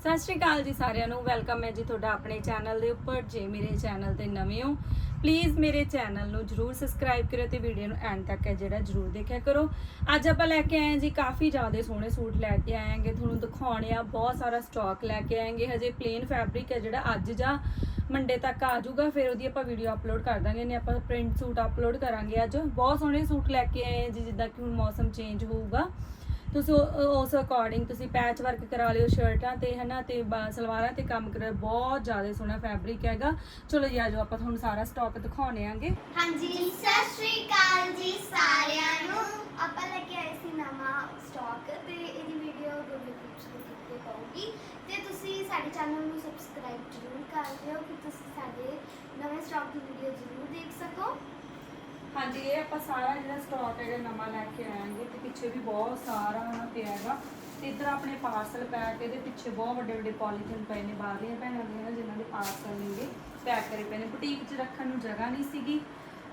ਸਤਿ ਸ਼੍ਰੀ ਅਕਾਲ ਜੀ ਸਾਰਿਆਂ ਨੂੰ। ਵੈਲਕਮ ਹੈ ਜੀ ਤੁਹਾਡਾ ਆਪਣੇ ਚੈਨਲ ਦੇ ਉੱਪਰ। ਜੇ ਮੇਰੇ ਚੈਨਲ ਤੇ ਨਵੇਂ ਹੋ ਪਲੀਜ਼ ਮੇਰੇ ਚੈਨਲ ਨੂੰ ਜਰੂਰ ਸਬਸਕ੍ਰਾਈਬ ਕਰਿਓ ਤੇ ਵੀਡੀਓ ਨੂੰ ਐਂਡ ਤੱਕ ਹੈ ਜਿਹੜਾ ਜਰੂਰ ਦੇਖਿਆ ਕਰੋ। ਅੱਜ ਆਪਾਂ ਲੈ ਕੇ ਆਏ ਹਾਂ ਜੀ ਕਾਫੀ ਜ਼ਿਆਦਾ ਸੋਹਣੇ ਸੂਟ ਲੈ ਕੇ ਆਏਾਂਗੇ। ਤੁਹਾਨੂੰ ਦਿਖਾਉਣੇ ਆ, ਬਹੁਤ ਸਾਰਾ ਸਟਾਕ ਲੈ ਕੇ ਆਏਗੇ। ਹਜੇ ਪਲੇਨ ਫੈਬਰਿਕ ਹੈ ਜਿਹੜਾ ਅੱਜ ਜਾਂ ਮੰਡੇ ਤੱਕ ਆ ਜਾਊਗਾ, ਫਿਰ ਉਹਦੀ ਆਪਾਂ ਵੀਡੀਓ ਅਪਲੋਡ ਕਰ ਦਾਂਗੇ। ਨੇ ਆਪਾਂ ਪ੍ਰਿੰਟ ਸੂਟ ਅਪਲੋਡ ਕਰਾਂਗੇ ਅੱਜ। ਬਹੁਤ ਸੋਹਣੇ ਸੂਟ ਲੈ ਕੇ ਆਏ ਜੀ, ਜਿੱਦਾਂ ਕਿ ਹੁਣ ਮੌਸਮ ਚੇਂਜ ਹੋਊਗਾ। ਤੁਸੀਂ ਉਸ ਅਕੋਰਡਿੰਗ ਤੁਸੀਂ ਪੈਚ ਵਰਕ ਕਰਾ ਲਿਓ ਸ਼ਰਟਾਂ ਤੇ, ਹਨਾ, ਤੇ ਬਾ- ਸਲਵਾਰਾਂ ਤੇ ਕੰਮ ਕਰ ਬਹੁਤ ਜ਼ਿਆਦਾ ਸੋਹਣਾ ਫੈਬਰਿਕ ਹੈਗਾ। ਚਲੋ ਜੀ, ਆਜੋ ਆਪਾਂ ਤੁਹਾਨੂੰ ਸਾਰਾ ਸਟਾਕ ਦਿਖਾਉਣੇ ਆਂਗੇ। ਹਾਂਜੀ, ਸਤਿ ਸ਼੍ਰੀ ਅਕਾਲ ਜੀ ਸਾਰਿਆਂ ਨੂੰ। ਆਪਾਂ ਲੈ ਕੇ ਆਏ ਸੀ ਨਵਾਂ ਸਟਾਕ ਤੇ, ਇਹਦੀ ਵੀਡੀਓ ਗੂਗਲ ਗਰੁੱਪਸ ਦੇ ਉੱਤੇ ਤੇ ਤੁਸੀਂ ਸਾਡੇ ਚੈਨਲ ਨੂੰ ਸਬਸਕ੍ਰਾਈਬ ਜ਼ਰੂਰ ਕਰ ਲਿਓ ਕਿ ਤੁਸੀਂ ਸਾਡੇ ਨਵੇਂ ਸਟਾਕ ਦੀ ਵੀਡੀਓ ਜ਼ਰੂਰ ਦੇਖ ਸਕੋ। ਹਾਂਜੀ, ਇਹ ਆਪਾਂ ਸਾਰਾ ਜਿਹੜਾ ਸਟਾਕ ਹੈਗਾ ਨਵਾਂ ਲੈ ਕੇ ਆਵਾਂਗੇ ਤੇ ਪਿੱਛੇ ਵੀ ਬਹੁਤ ਸਾਰਾ ਹਨਾ ਪਿਆ ਹੈਗਾ। ਤੇ ਇੱਧਰ ਆਪਣੇ ਪਾਰਸਲ ਪੈਕ ਇਹਦੇ ਪਿੱਛੇ ਬਹੁਤ ਵੱਡੇ ਵੱਡੇ ਪੋਲੀਥੀਨ ਪਏ ਨੇ ਬਾਹਰਲੀਆਂ ਭੈਣਾਂ ਦੇ ਨਾ, ਜਿਨ੍ਹਾਂ ਦੇ ਪਾਰਸਲ ਨੇਗੇ ਪੈਕ ਕਰੇ ਪਏ ਨੇ। ਬੁਟੀਕ 'ਚ ਰੱਖਣ ਨੂੰ ਜਗ੍ਹਾ ਨਹੀਂ ਸੀਗੀ।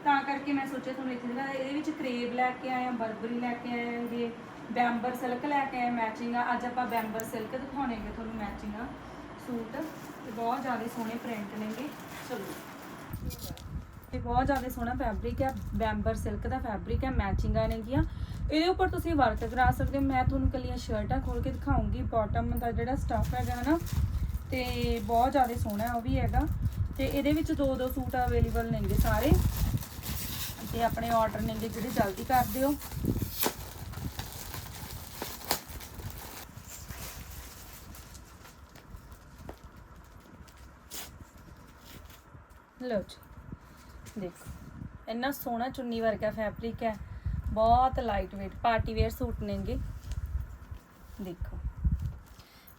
ਤਾਂ ਕਰਕੇ ਮੈਂ ਸੋਚਿਆ ਤੁਹਾਨੂੰ ਇੱਥੇ ਜਿਹੜਾ ਇਹਦੇ ਵਿੱਚ ਕਰੇਬ ਲੈ ਕੇ ਆਇਆ ਬਰਬਰੀ ਲੈ ਕੇ ਆਏਗੇ ਬੈਂਬਰ ਸਿਲਕ ਲੈ ਕੇ ਆਏ ਮੈਚਿੰਗ ਆ। ਅੱਜ ਆਪਾਂ ਬੈਂਬਰ ਸਿਲਕ ਦਿਖਾਉਣੇਗੇ ਤੁਹਾਨੂੰ ਮੈਚਿੰਗ ਆ ਸੂਟ। ਤੇ ਬਹੁਤ ਜ਼ਿਆਦਾ ਸੋਹਣੇ ਪ੍ਰਿੰਟ ਨੇਗੇ। ਚਲੋ। ਇਹ ਬਹੁਤ ਜ਼ਿਆਦਾ ਸੋਹਣਾ ਫੈਬਰਿਕ ਹੈ ਬੈਂਬਰ ਸਿਲਕ ਦਾ ਫੈਬਰਿਕ ਹੈ ਮੈਚਿੰਗਾਂ ਨੇਗੀਆਂ ਇਹਦੇ ਉੱਪਰ ਤੁਸੀਂ ਵਰਕ ਕਰਾ ਸਕਦੇ ਹੋ। ਮੈਂ ਤੁਹਾਨੂੰ ਕੱਲੀਆਂ ਸ਼ਰਟਾਂ ਖੋਲ ਕੇ ਦਿਖਾਉਂਗੀ। ਬਾਟਮ ਦਾ ਜਿਹੜਾ ਸਟਫ ਹੈਗਾ ਨਾ, ਤੇ ਬਹੁਤ ਜ਼ਿਆਦਾ ਸੋਹਣਾ ਉਹ ਵੀ ਹੈਗਾ। ਤੇ ਇਹਦੇ ਵਿੱਚ ਦੋ ਦੋ ਸੂਟ ਅਵੇਲੇਬਲ ਨੇਗੇ ਸਾਰੇ। ਤੇ ਆਪਣੇ ਆਰਡਰ ਨੇਗੇ ਜਿਹੜੇ ਜਲਦੀ ਕਰ ਦਿਓ। ਲਓ ਜੀ। ਦੇਖੋ, ਇੰਨਾ ਸੋਹਣਾ ਚੁੰਨੀ ਵਰਗਾ ਫੈਬਰਿਕ ਹੈ, ਬਹੁਤ light weight party wear suit ਨੇਗੇ। ਦੇਖੋ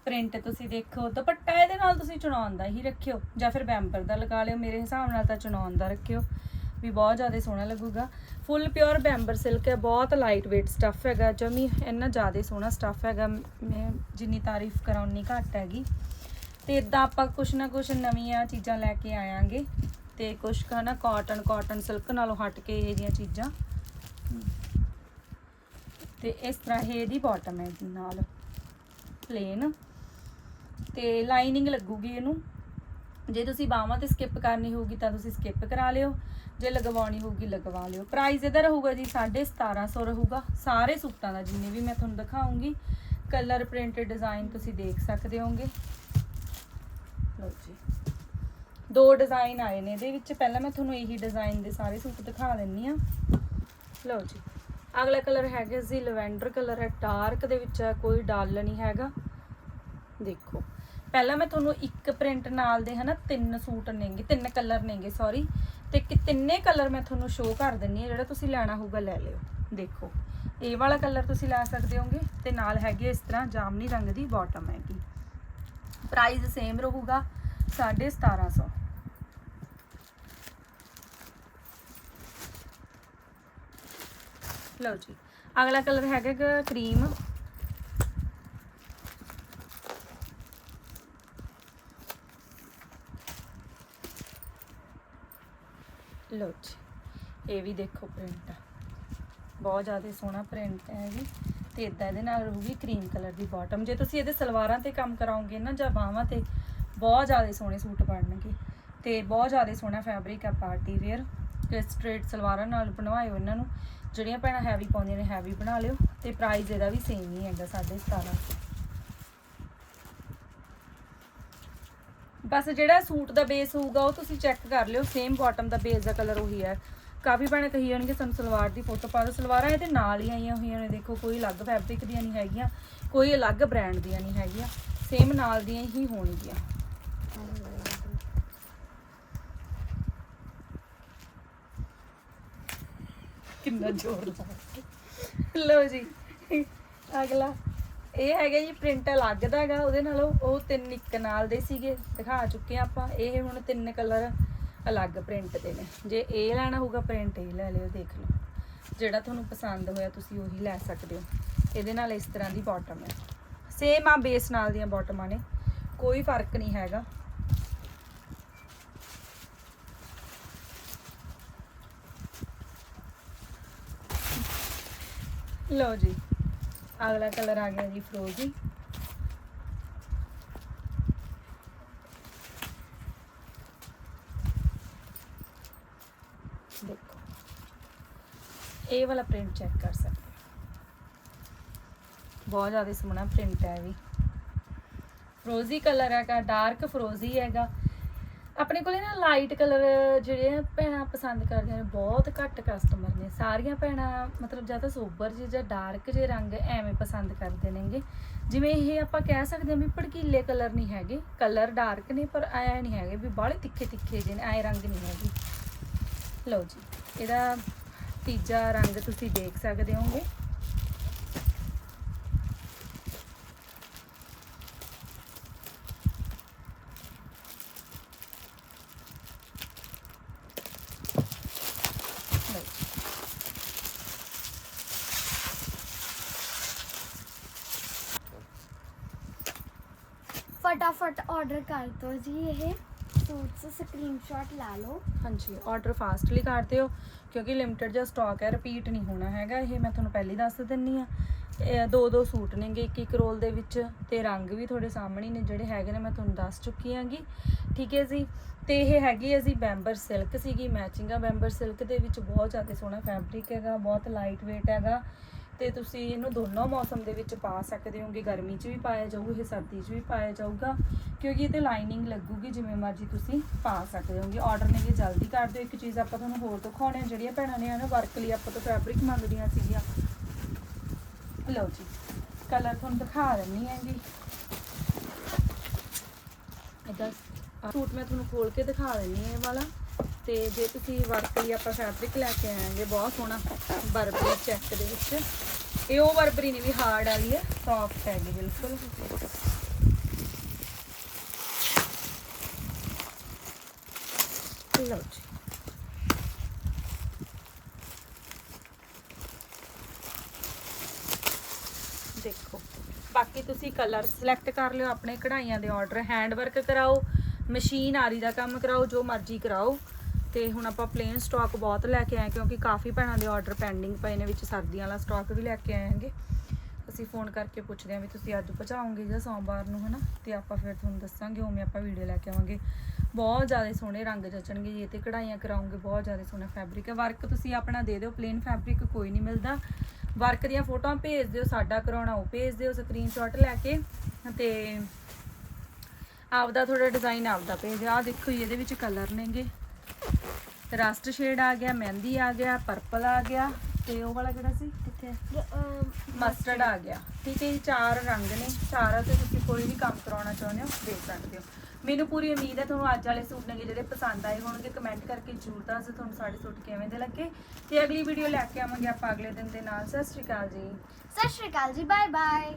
ਪ੍ਰਿੰਟ ਤੁਸੀਂ ਦੇਖੋ, ਦੁਪੱਟਾ ਇਹਦੇ ਨਾਲ ਤੁਸੀਂ ਚੁਣਾਉਣ ਦਾ ਹੀ ਰੱਖਿਓ, ਜਾਂ ਫਿਰ ਬੈਂਬਰ ਦਾ ਲਗਾ ਲਿਓ, ਮੇਰੇ ਹਿਸਾਬ ਨਾਲ ਤਾਂ ਚੁਣਾਉਣ ਦਾ ਰੱਖਿਓ, ਵੀ ਬਹੁਤ ਜ਼ਿਆਦਾ ਸੋਹਣਾ ਲੱਗੂਗਾ। ਫੁੱਲ ਪਿਓਰ ਬੈਂਬਰ ਸਿਲਕ ਹੈ, ਬਹੁਤ ਲਾਈਟ weight ਸਟੱਫ ਹੈਗਾ, ਜਮੀ ਇੰਨਾ ਜ਼ਿਆਦਾ ਸੋਹਣਾ ਸਟੱਫ ਹੈਗਾ, ਮੈਂ ਜਿੰਨੀ ਤਾਰੀਫ ਕਰਾਂ ਉਨੀ ਘੱਟ ਹੈਗੀ। ਤੇ ਇਦਾਂ ਆਪਾਂ ਕੁਛ ਨਾ ਕੁਛ ਨਵੀਆਂ ਚੀਜ਼ਾਂ ਲੈ ਕੇ ਆਵਾਂਗੇ ਤੇ ਕੁਛ ਕਾ ਨਾ ਕਾਟਨ ਕਾਟਨ ਸਿਲਕ ਨਾਲੋਂ ਹਟ ਕੇ ਇਹ ਜੀਆਂ ਚੀਜ਼ਾਂ। ਤੇ ਇਸ ਤਰ੍ਹਾਂ ਇਹ ਇਹਦੀ ਬਾਟਮ ਹੈ ਜੀ ਨਾਲ। ਪਲੇਨ ਤੇ ਲਾਈਨਿੰਗ ਲੱਗੂਗੀ ਇਹਨੂੰ। ਜੇ ਤੁਸੀਂ ਬਾਹਾਂ ਤੇ ਸਕਿਪ ਕਰਨੀ ਹੋਊਗੀ ਤਾਂ ਤੁਸੀਂ ਸਕਿਪ ਕਰਾ ਲਿਓ। ਜੇ ਲਗਵਾਉਣੀ ਹੋਊਗੀ ਲਗਵਾ ਲਿਓ। ਪ੍ਰਾਈਸ ਇਹਦਾ ਰਹੂਗਾ ਜੀ 1750 ਰਹੂਗਾ। ਸਾਰੇ ਸੂਟਾਂ ਦਾ ਜਿੰਨੇ ਵੀ ਮੈਂ ਤੁਹਾਨੂੰ ਦਿਖਾਉਂਗੀ ਕਲਰ ਪ੍ਰਿੰਟਡ ਡਿਜ਼ਾਈਨ ਤੁਸੀਂ ਦੇਖ ਸਕਦੇ ਹੋਗੇ। ਲਓ ਜੀ। ਦੋ ਡਿਜ਼ਾਈਨ ਆਏ ਨੇ, ਇਹਦੇ ਵਿੱਚ ਪਹਿਲਾਂ ਮੈਂ ਤੁਹਾਨੂੰ ਇਹੀ ਡਿਜ਼ਾਈਨ ਦੇ ਸਾਰੇ ਸੂਟ ਦਿਖਾ ਦਿੰਨੀ ਆ। ਲਓ ਜੀ, ਅਗਲਾ ਕਲਰ ਹੈਗਾ ਜੀ ਲਵੈਂਡਰ ਕਲਰ ਹੈ ਡਾਰਕ ਦੇ ਵਿੱਚ ਹੈ, ਕੋਈ ਡਲ ਨਹੀਂ ਹੈਗਾ। ਦੇਖੋ, ਪਹਿਲਾਂ ਮੈਂ ਤੁਹਾਨੂੰ ਇੱਕ ਪ੍ਰਿੰਟ ਨਾਲ ਦੇ ਹਨਾ, ਤਿੰਨ ਸੂਟ ਨੇਗੇ, ਤਿੰਨ ਕਲਰ ਨੇਗੇ ਸੌਰੀ ਤੇ ਕਿ ਤਿੰਨੇ ਕਲਰ ਮੈਂ ਤੁਹਾਨੂੰ ਸ਼ੋਅ ਕਰ ਦਿੰਨੀ ਆ, ਜਿਹੜਾ ਤੁਸੀਂ ਲੈਣਾ ਹੋਊਗਾ ਲੈ ਲਿਓ। ਦੇਖੋ, ਇਹ ਵਾਲਾ ਕਲਰ ਤੁਸੀਂ ਲੈ ਸਕਦੇ ਹੋਗੇ, ਤੇ ਨਾਲ ਹੈਗੇ ਇਸ ਤਰ੍ਹਾਂ ਜਾਮਨੀ ਰੰਗ ਦੀ ਬਾਟਮ ਹੈਗੀ। ਪ੍ਰਾਈਸ ਸੇਮ ਰਹੂਗਾ। 1750 ਲਓ ਜੀ, ਅਗਲਾ ਕਲਰ ਹੈਗਾ ਕਰੀਮ। ਲਓ ਜੀ, ਇਹ ਵੀ ਦੇਖੋ ਪ੍ਰਿੰਟ। ਬਹੁਤ ਜ਼ਿਆਦਾ ਸੋਹਣਾ ਪ੍ਰਿੰਟ ਹੈ ਜੀ ਵੀ। ਤੇ ਇਦਾਂ ਇਹਦੇ ਨਾਲ ਰਹੂਗੀ ਕਰੀਮ ਕਲਰ ਦੀ ਬਾਟਮ ਜੇ ਤੁਸੀਂ ਇਹਦੇ ਸਲਵਾਰਾਂ ਤੇ ਕੰਮ ਕਰਾਓਗੇ ਨਾ ਜਾਂ ਬਾਹਾਂ ਤੇ ਬਹੁਤ ਜ਼ਿਆਦਾ ਸੋਹਣੇ ਸੂਟ ਬਣਨਗੇ ਤੇ ਬਹੁਤ ਜ਼ਿਆਦਾ ਸੋਹਣਾ ਫੈਬਰਿਕ ਆ ਪਾਰਟੀ ਵੇਅਰ ਤੇ ਸਟ੍ਰੇਟ ਸਲਵਾਰਾਂ ਨਾਲ ਬਣਵਾਇਓ ਇਹਨਾਂ ਨੂੰ। ਜਿਹੜੀਆਂ ਭੈਣਾਂ ਹੈਵੀ ਪਾਉਂਦੀਆਂ ਨੇ ਹੈਵੀ ਬਣਾ ਲਿਓ ਤੇ ਪ੍ਰਾਈਸ ਇਹਦਾ ਵੀ ਸੇਮ ਹੀ ਹੈਗਾ 1750 ਬਸ ਜਿਹੜਾ ਸੂਟ ਦਾ ਬੇਸ ਹੋਊਗਾ ਉਹ ਤੁਸੀਂ ਚੈੱਕ ਕਰ ਲਿਓ ਸੇਮ ਬਾਟਮ ਦਾ ਬੇਸ ਦਾ ਕਲਰ ਉਹੀ ਹੈ। ਕਾਫੀ ਭੈਣਾਂ ਕਹੀ ਜਾਣਗੇ ਸਾਨੂੰ ਸਲਵਾਰ ਦੀ ਫੋਟੋ ਪਾ ਦਿਓ। ਸਲਵਾਰਾਂ ਇਹਦੇ ਨਾਲ ਹੀ ਆਈਆਂ ਹੋਈਆਂ ਨੇ, ਦੇਖੋ ਕੋਈ ਅਲੱਗ ਫੈਬਰਿਕ ਦੀਆਂ ਨਹੀਂ ਹੈਗੀਆਂ, ਕੋਈ ਅਲੱਗ ਬ੍ਰਾਂਡ ਦੀਆਂ ਨਹੀਂ ਹੈਗੀਆਂ ਸੇਮ ਨਾਲ ਦੀਆਂ ਹੀ ਹੋਣਗੀਆਂ। ਕਿੰਨਾ ਜ਼ੋਰ ਲਾ ਲਓ ਜੀ, ਅਗਲਾ। ਇਹ ਹੈਗਾ ਜੀ ਪ੍ਰਿੰਟ ਅਲੱਗ ਦਾ ਹੈਗਾ, ਉਹਦੇ ਨਾਲੋਂ ਉਹ ਤਿੰਨ ਇੱਕ ਨਾਲ ਦੇ ਸੀਗੇ, ਦਿਖਾ ਚੁੱਕੇ ਆ ਆਪਾਂ। ਇਹ ਹੁਣ ਤਿੰਨ ਕਲਰ ਅਲੱਗ ਪ੍ਰਿੰਟ ਦੇ ਨੇ। ਜੇ ਇਹ ਲੈਣਾ ਹੋਊਗਾ ਪ੍ਰਿੰਟ ਇਹ ਲੈ ਲਿਓ, ਦੇਖ ਲਓ। ਜਿਹੜਾ ਤੁਹਾਨੂੰ ਪਸੰਦ ਹੋਇਆ, ਤੁਸੀਂ ਉਹੀ ਲੈ ਸਕਦੇ ਹੋ। ਇਹਦੇ ਨਾਲ ਇਸ ਤਰ੍ਹਾਂ ਦੀ ਬਾਟਮ ਹੈ। ਸੇਮ ਆ ਬੇਸ ਨਾਲ ਦੀਆਂ ਬਾਟਮਾਂ ਨੇ। ਕੋਈ ਫ਼ਰਕ ਨਹੀਂ ਹੈਗਾ। ਲਓ ਜੀ, ਅਗਲਾ ਕਲਰ ਆ ਗਿਆ ਜੀ ਫਰੋਜ਼ੀ ਦੇਖੋ, ਇਹ ਵਾਲਾ ਪ੍ਰਿੰਟ ਚੈੱਕ ਕਰ ਸਕਦੇ ਬਹੁਤ ਜ਼ਿਆਦਾ ਸੋਹਣਾ ਪ੍ਰਿੰਟ ਹੈ ਵੀ। ਫਰੋਜ਼ੀ ਕਲਰ ਹੈਗਾ ਡਾਰਕ ਫਰੋਜ਼ੀ ਹੈਗਾ। ਆਪਣੇ ਕੋਲੇ ਨਾ ਲਾਈਟ ਕਲਰ ਜਿਹੜੇ ਆ ਭੈਣਾਂ ਪਸੰਦ ਕਰਦੀਆਂ ਨੇ, ਬਹੁਤ ਘੱਟ ਕਸਟਮਰ ਨੇ। ਸਾਰੀਆਂ ਭੈਣਾਂ ਮਤਲਬ ਜਾਂ ਤਾਂ ਸੋਬਰ ਜਿਹੇ ਜਾਂ ਡਾਰਕ ਜਿਹੇ ਰੰਗ ਐਵੇਂ ਪਸੰਦ ਕਰਦੇ ਨੇਗੇ। ਜਿਵੇਂ ਇਹ ਆਪਾਂ ਕਹਿ ਸਕਦੇ ਹਾਂ ਵੀ ਭੜਕੀਲੇ ਕਲਰ ਨਹੀਂ ਹੈਗੇ। ਕਲਰ ਡਾਰਕ ਨੇ, ਪਰ ਐ ਨਹੀਂ ਹੈਗੇ ਵੀ ਬਾਹਲੇ ਤਿੱਖੇ ਤਿੱਖੇ ਜਿਹੇ ਨੇ, ਐ ਰੰਗ ਨਹੀਂ ਹੈਗੇ। ਲਓ ਜੀ, ਇਹਦਾ ਤੀਜਾ ਰੰਗ ਤੁਸੀਂ ਦੇਖ ਸਕਦੇ ਹੋਗੇ ਲਓ ਜੀ। ਫਟਾਫਟ ਆਰਡਰ ਕਰ ਦਿਓ ਜੀ ਇਹ ਸੂਟਸ ਸਕਰੀਨਸ਼ਾਟ ਲਾ ਲਓ ਹਾਂਜੀ ਆਰਡਰ ਫਾਸਟਲੀ ਕਰ ਦਿਓ ਕਿਉਂਕਿ ਲਿਮਟਿਡ ਜਿਹਾ ਸਟਾਕ ਹੈ ਰਿਪੀਟ ਨਹੀਂ ਹੋਣਾ ਹੈਗਾ ਇਹ ਮੈਂ ਤੁਹਾਨੂੰ ਪਹਿਲੀ ਦੱਸ ਦਿੰਨੀ ਆ ਇਹ ਦੋ ਦੋ ਸੂਟ ਨੇਗੇ ਇੱਕ ਇੱਕ ਰੋਲ ਦੇ ਵਿੱਚ ਤੇ ਰੰਗ ਵੀ ਤੁਹਾਡੇ ਸਾਹਮਣੇ ਨੇ ਜਿਹੜੇ ਹੈਗੇ ਨੇ ਮੈਂ ਤੁਹਾਨੂੰ ਦੱਸ ਚੁੱਕੀ ਆਂਗੀ ਠੀਕ ਹੈ ਜੀ ਤੇ ਇਹ ਹੈਗੀ ਹੈ ਜੀ ਬੈਂਬਰ ਸਿਲਕ ਸੀਗੀ ਮੈਚਿੰਗ ਆ ਬੈਂਬਰ ਸਿਲਕ ਦੇ ਵਿੱਚ ਬਹੁਤ ਜ਼ਿਆਦਾ ਸੋਹਣਾ ਫੈਬਰਿਕ ਹੈਗਾ ਬਹੁਤ ਲਾਈਟ weight ਹੈਗਾ ਤੇ ਤੁਸੀਂ ਇਹਨੂੰ ਦੋਨੋਂ ਮੌਸਮ ਦੇ ਵਿੱਚ ਪਾ ਸਕਦੇ ਹੋਗੇ। ਗਰਮੀ 'ਚ ਵੀ ਪਾਇਆ ਜਾਊਗਾ, ਇਹ ਸਰਦੀ 'ਚ ਵੀ ਪਾਇਆ ਜਾਊਗਾ, ਕਿਉਂਕਿ ਇਹ ਤੇ ਲਾਈਨਿੰਗ ਲੱਗੂਗੀ ਜਿਵੇਂ ਮਰਜ਼ੀ ਤੁਸੀਂ ਪਾ ਸਕਦੇ ਹੋਗੇ। ਆਰਡਰ ਨੇ ਜਲਦੀ ਕਰ ਦਿਓ। ਇੱਕ ਚੀਜ਼ ਆਪਾਂ ਤੁਹਾਨੂੰ ਹੋਰ ਦਿਖਾਉਣੇ ਆ, ਜਿਹੜੀਆਂ ਭੈਣਾਂ ਨੇ ਨਾ ਵਰਕ ਲਈ ਆਪਾਂ ਤੋਂ ਫੈਬਰਿਕ ਮੰਗਦੀਆਂ ਸੀਗੀਆਂ। ਲਓ ਜੀ ਕਲਰ ਤੁਹਾਨੂੰ ਦਿਖਾ ਦਿੰਨੀ ਹੈਗੀ। ਇਹਦਾ ਸੂਟ ਮੈਂ ਤੁਹਾਨੂੰ ਖੋਲ ਕੇ ਦਿਖਾ ਦਿੰਨੀ ਹਾਂ ਇਹ ਵਾਲਾ। ਤੇ ਜੇ ਤੁਸੀਂ ਵਰਕ ਲਈ ਆਪਾਂ ਫੈਬਰਿਕ ਲੈ ਕੇ ਆਏਗੇ, ਬਹੁਤ ਸੋਹਣਾ, ਬਰਬਰੀ ਚੈੱਕ ਦੇ ਵਿੱਚ। ਇਹ ਉਹ ਬਰਬਰੀ ਨਹੀਂ, ਵੀ ਹਾਰਡ ਵਾਲੀ ਹੈ ਸੌਫਟ ਹੈਗੀ, ਬਿਲਕੁਲ। ਲਓ ਜੀ। ਦੇਖੋ, ਬਾਕੀ ਤੁਸੀਂ ਕਲਰ ਸਿਲੈਕਟ ਕਰ ਲਿਓ, ਆਪਣੇ ਕਢਾਈਆਂ ਦੇ ਆਰਡਰ ਹੈਂਡ ਵਰਕ ਕਰਾਓ ਮਸ਼ੀਨ ਆਰੀ ਦਾ ਕੰਮ ਕਰਾਓ, ਜੋ ਮਰਜ਼ੀ ਕਰਾਓ। ਤੇ ਹੁਣ ਆਪਾਂ ਪਲੇਨ ਸਟਾਕ ਬਹੁਤ ਲੈ ਕੇ ਆਏ ਕਿਉਂਕਿ ਕਾਫੀ ਭੈਣਾਂ ਦੇ ਆਰਡਰ ਪੈਂਡਿੰਗ ਪਏ ਨੇ ਵਿੱਚ, ਸਰਦੀਆਂ ਵਾਲਾ ਸਟਾਕ ਵੀ ਲੈ ਕੇ ਆਏਗੇ ਅਸੀਂ ਫੋਨ ਕਰਕੇ ਪੁੱਛਦੇ ਹਾਂ ਵੀ ਤੁਸੀਂ ਅੱਜ ਪਹੁੰਚਾਓਗੇ ਜਾਂ ਸੋਮਵਾਰ ਨੂੰ, ਹਨਾ? ਤੇ ਆਪਾਂ ਫਿਰ ਤੁਹਾਨੂੰ ਦੱਸਾਂਗੇ, ਉਵੇਂ ਆਪਾਂ ਵੀਡੀਓ ਲੈ ਕੇ ਆਵਾਂਗੇ। ਬਹੁਤ ਜ਼ਿਆਦਾ ਸੋਹਣੇ ਰੰਗ ਜਚਣਗੇ ਜੀ ਇਹ ਤੇ ਕਢਾਈਆਂ ਕਰਾਉਂਗੇ ਬਹੁਤ ਜ਼ਿਆਦਾ ਸੋਹਣਾ ਫੈਬਰਿਕ ਹੈ। ਵਰਕ ਤੁਸੀਂ ਆਪਣਾ ਦੇ ਦਿਓ ਪਲੇਨ ਫੈਬਰਿਕ ਕੋਈ ਨਹੀਂ ਮਿਲਦਾ। ਵਰਕ ਦੀਆਂ ਫੋਟੋਆਂ ਭੇਜ ਦਿਓ, ਸਾਡਾ ਕਰਾਉਣਾ ਉਹ ਭੇਜ ਦਿਓ ਸਕਰੀਨਸ਼ਾਟ ਲੈ ਕੇ। ਤੇ ਆਪਦਾ ਥੋੜਾ ਡਿਜ਼ਾਈਨ ਆਪਦਾ ਭੇਜ ਦਿਓ। ਆਹ ਦੇਖੋ ਜੀ, ਇਹਦੇ ਵਿੱਚ ਕਲਰ ਨੇਗੇ। ਰਸਟ ਸ਼ੇਡ ਆ ਗਿਆ ਮਹਿੰਦੀ ਆ ਗਿਆ ਪਰਪਲ ਆ ਗਿਆ ਤੇ ਉਹ ਵਾਲਾ ਕਿਹੜਾ ਸੀ? ਕਿੱਥੇ? ਮਸਟਰਡ। ਆ ਗਿਆ। ਠੀਕ ਹੈ ਜੀ ਚਾਰ ਰੰਗ ਨੇ। ਚਾਰਾਂ ਤੇ ਤੁਸੀਂ ਕੋਈ ਵੀ ਕੰਮ ਕਰਾਉਣਾ ਚਾਹੁੰਦੇ ਹੋ ਦੇਖ ਸਕਦੇ ਹੋ। ਮੈਨੂੰ ਪੂਰੀ ਉਮੀਦ ਹੈ ਤੁਹਾਨੂੰ ਅੱਜ ਵਾਲੇ ਸੂਟ ਨੇ ਜਿਹੜੇ ਪਸੰਦ ਆਏ ਹੋਣਗੇ ਕਮੈਂਟ ਕਰਕੇ ਜ਼ਰੂਰ ਦੱਸ ਤੁਹਾਨੂੰ ਸਾਡੇ ਸੂਟ ਕਿਵੇਂ ਦੇ ਲੱਗੇ। ਤੇ ਅਗਲੀ ਵੀਡੀਓ ਲੈ ਕੇ ਆਵਾਂਗੇ ਆਪਾਂ ਅਗਲੇ ਦਿਨ ਦੇ ਨਾਲ। ਸਤਿ ਸ਼੍ਰੀ ਅਕਾਲ ਜੀ। ਸਤਿ ਸ਼੍ਰੀ ਅਕਾਲ ਜੀ ਬਾਏ ਬਾਏ